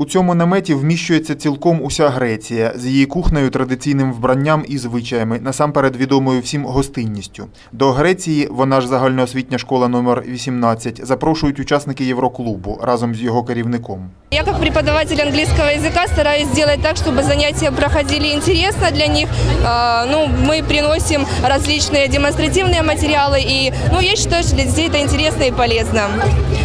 У цьому наметі вміщується цілком уся Греція з її кухнею, традиційним вбранням і звичаями, насамперед відомою всім гостинністю. До Греції вона ж загальноосвітня школа номер 18 запрошують учасники Євроклубу разом з його керівником. Я как преподаватель английского языка стараюсь сделать так, чтобы занятия проходили интересно для них. А, Ну, мы приносим различные демонстративные материалы, и ну, я считаю, что для детей это интересно и полезно.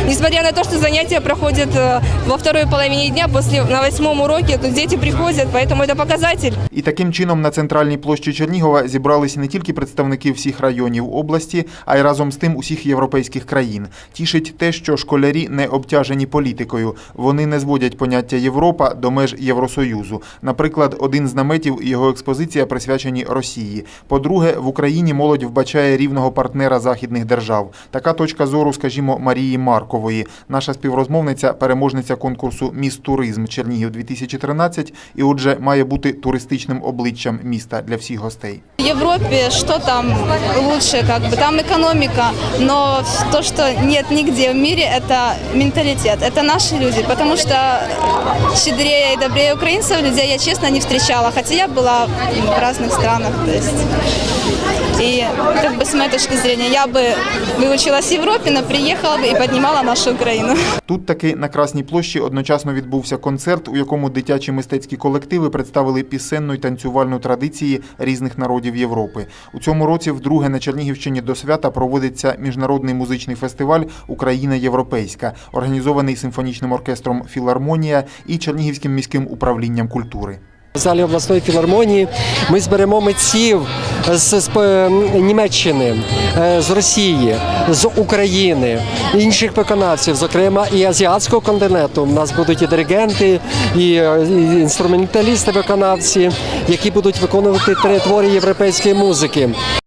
Несмотря на то, что занятия проходят э, во второй половине дня, после на восьмом уроке, то дети приходят, поэтому это показатель. І таким чином на центральній площі Чернігова зібралися не тільки представники всіх районів області, а й разом з тим усіх європейських країн. Тішить те, що школярі не обтяжені політикою. Вони не зводять поняття Європа до меж Євросоюзу. Наприклад, один з наметів його експозиція присвячені Росії. По-друге, в Україні молодь вбачає рівного партнера західних держав. Така точка зору, скажімо, Марії Маркової, наша співрозмовниця, переможниця конкурсу Міс Туризм Чернігів 2013 і, отже, має бути туристичним обличчям міста для всіх гостей. В Европе что там лучше, как бы там экономика, но то, что нет нигде в мире, это менталитет, это наши люди, потому что щедрее и добрее украинцев людей я честно не встречала, хотя я была в разных странах, то есть. И как бы с моей точки зрения, я бы выучилась в Европе, но приехала бы и поднимала нашу Украину. Тут таки на Красній площі одночасно відбувся концерт, у якому дитячі мистецькі колективи представили пісенну й танцювальну традиції різних народів Європи. У цьому році вдруге на Чернігівщині до свята проводиться міжнародний музичний фестиваль Україна Європейська, організований симфонічним оркестром Філармонія і Чернігівським міським управлінням культури. Залі обласної філармонії ми зберемо митців з, з е, Німеччини, е, з Росії, з України, інших виконавців, зокрема і азіатського континенту. У нас будуть і диригенти, і, е, і інструменталісти, виконавці, які будуть виконувати три твори європейської музики.